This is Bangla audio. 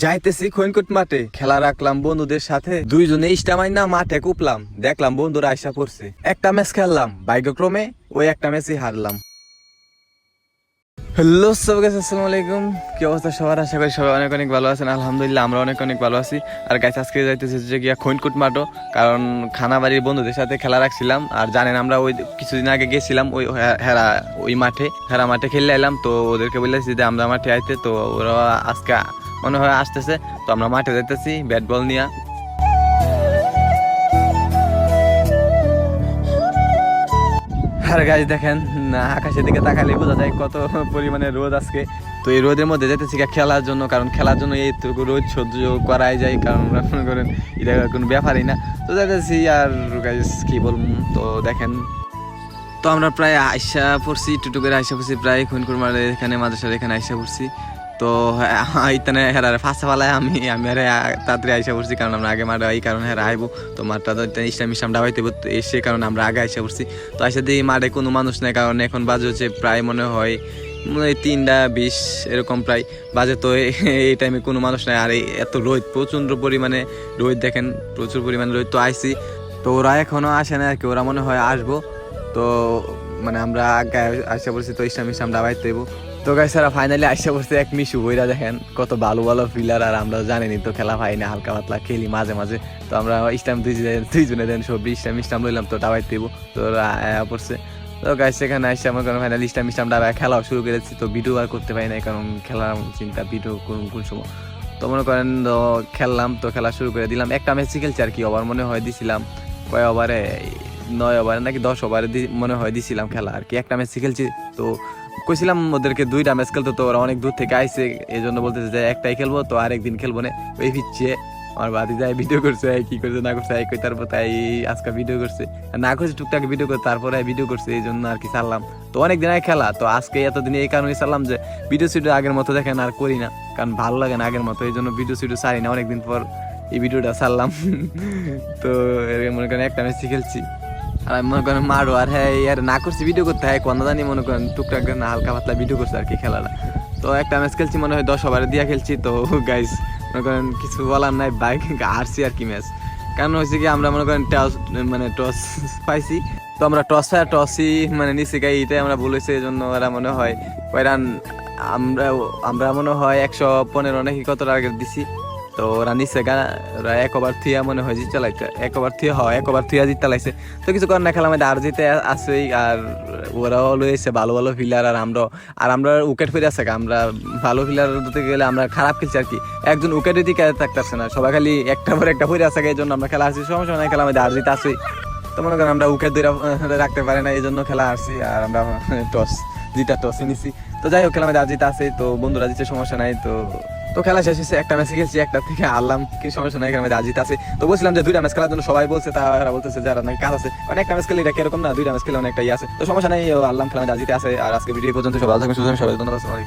যাইতেছি খৈনকুট মাঠে। খেলা রাখলাম বন্ধুদের সাথে। দুইজনে ইস্টামাই না মাঠে কুপলাম। দেখলাম বন্ধুরা আইসা পড়ছে। একটা ম্যাচ খেললাম। ভাগ্যক্রমে ওই একটা ম্যাচই হারলাম। হ্যালো, সব গাইস আসসালামু আলাইকুম। কি অবস্থা সবার? আশা করি সবাই অনেক অনেক ভালো আছেন। আলহামদুলিল্লাহ, আমরা অনেক অনেক ভালো আছি। আর গাইস আজকে যাইতেছি যে গিয়া খৈনকুট মাঠও। কারণ খানাবাড়ির বন্ধুদের সাথে খেলা রাখছিলাম। আর জানেন, আমরা ওই কিছুদিন আগে গেছিলাম ওই হেরা, ওই মাঠে। হেরা মাঠে খেললে এলাম তো ওদেরকে বলেছি যে আমরা মাঠে আইতে। তো ওরা আজকে মনে হয় আসতেছে। তো আমরা মাঠে যাইতেছি ব্যাট বল নিয়ে। আর গাছ দেখেন আকাশের দিকে তাকালে বোঝা যায় কত পরিমাণে রোদ আজকে। তো এই রোদের মধ্যে যেতেছি খেলার জন্য, কারণ খেলার জন্য এইটুকু রোদ সহ্য করাই যায়, কারণ মনে করেন এটা কোনো ব্যাপারই না। তো যাইতেছি, আর গাইস কি বলব? তো দেখেন। তো আমরা প্রায় আইসা পড়ছি টুটুকের আইসা পড়ছি, প্রায় খুনকুর মারে এখানে, মাদ্রাসার এখানে আইসা পড়ছি। তো ইতানে হেরারে ফাঁসা ফালায় আমি আমি আরে তাড়াতাড়ি আইসা পড়ছি, কারণ আমরা আগে মাঠে, এই কারণে হেরা আইবো। তো মাঠটা তো ইসলাম ইসলাম ডাবাইতে এসে কারণে আমরা আগে আইসা পড়ছি। তো আইসা দিয়ে মাঠে কোনো মানুষ নেই, কারণ এখন বাজে হচ্ছে প্রায় মনে হয় মনে হয় তিনটা বিশ, এরকম প্রায় বাজে। তো এই- এই টাইমে কোনো মানুষ নাই, আর এই এত রোদ, প্রচণ্ড পরিমাণে রোদ দেখেন, প্রচুর পরিমাণে রোদ। তো আইসি, তো ওরা এখনও আসে না আর কি, ওরা মনে হয় আসব। তো মানে আমরা আগে আসা পড়ছি, তো ইসলাম ইসলাম ডাবাইতে দেবো। তো গাই স্যার ফাইনালি আসা পড়ছে এক মিশু, বইরা দেখেন কত ভালো ভালো ফিলার আর আমরা জানিনি তো খেলা পাই না, হালকা পাতলা খেলি মাঝে মাঝে। তো আমরা ইসলাম দুই দুইজনে দেন সব ইসলাম ইসলাম লইলাম তো ডাবাইতে দেবো, তো পড়ছে। তো গাই সেখানে আসছে আমার কারণ ফাইনালি ইসলাম ইসলাম ডাবায় খেলাও শুরু করেছি তো ভিডিও আর করতে পারি না কারণ খেলার চিন্তা ভিডিও কোন কোন সময়। তো মনে করেন, তো খেললাম, তো খেলা শুরু করে দিলাম। একটা ম্যাচই খেলছি আর কি ওভার মনে হয় দিছিলাম, কয় ওভারে নয় ওভারে নাকি দশ ওভারে মনে হয় দিছিলাম খেলা আর কি। একটা ম্যাচ খেলছি তো কইছিলাম ওদেরকে দুইটা ম্যাচ খেলতো তো ওরা অনেক দূর থেকে আইসে এই জন্য বলতেছে যে একটাই খেলব, তো আরেকদিন খেলব না। ওই পিচ্ছে, আমার বাদি যায় ভিডিও করছে কি করছে, না করছে কই, তারপর তাই আজকে ভিডিও করছে। না করছে টুকটাক ভিডিও করে তারপরে ভিডিও করছে এই জন্য আর কি ছাড়লাম। তো অনেক দিন আগে খেলা, তো আজকে এতদিন এই কারণে ছাড়লাম যে ভিডিও সিডিও আগের মতো দেখেন আর করি না, কারণ ভালো লাগে না আগের মতো এই জন্য ভিডিও সিডিও ছাড়ি না অনেকদিন পর এই ভিডিওটা ছাড়লাম। তো মনে করেন একটা ম্যাচ খেলছি। আর মনে করেন মারো, আর হ্যাঁ আর না করছি ভিডিও করতে, হয়, কোন জানি মনে করেন টুকটাক না, হালকা পাতলা ভিডিও করছে আর কি খেলাটা। তো একটা ম্যাচ খেলছি, মনে হয় দশ ওভারে দিয়া খেলছি, তো গাইস মনে করেন কিছু বলার নাই বাইক হারছি আর কি ম্যাচ কারণ হয়েছে কি, আমরা মনে করেন টস মানে টস পাইছি। তো আমরা টস পাই টসই মানে নিচে গাই এটাই আমরা বলেছি এই জন্য ওরা মনে হয় কয় রান আমরা আমরা মনে হয় একশো পনেরো নাকি কত টার্গেট দিছি। তো ওরা নিচে গা ওরা এক ওভার থুয়া মনে হয় জিত চালাইতে এক ওভার থুয়া হয় এক ওভার থুয়া জিত চালাইছে তো কিছু করার না খেলা আর জিতে আসেই আর ওরাও লয়েছে ভালো ভালো ফিলার আর আমরা আর আমরা উইকেট ফিরে আছে আমরা ভালো ফিলার দিতে গেলে আমরা খারাপ খেলছি আর কি। একজন উইকেটের দিকে থাকতেছে না, সবাই খালি একটা পর একটা ফিরে আসে এই জন্য আমরা খেলা আসছি সমস্যা নাই, খেলা মধ্যে আর জিতে আসেই তো মনে করেন আমরা উইকেট ধরে রাখতে পারি না এই জন্য খেলা আসছি আর আমরা টস জিতা টসে নিছি। তো যাই হোক, খেলা আর জিতে আছে তো বন্ধুরা দিচ্ছে সমস্যা নাই, তো তো খেলা শেষ হয়েছে, একটা ম্যাচ খেলছি, একটা থেকে হারলাম। কি সমস্যা নাই, এখানে আজিত আছে। তো বলছিলাম যে দুইটা ম্যাচ খেলার জন্য সবাই বলছে, তারা বলতেছে যারা নাকি কাজ আছে। মানে একটা ম্যাচ খেলে এটা কীরকম না, দুইটা ম্যাচ খেলে অনেকটা ইয়ে আছে। তো সমস্যা নাই আল্লাহ খেলা আজিতে আছে। আর আজকে ভিডিও পর্যন্ত সবাই থাকবে সবাই ধন্যবাদ।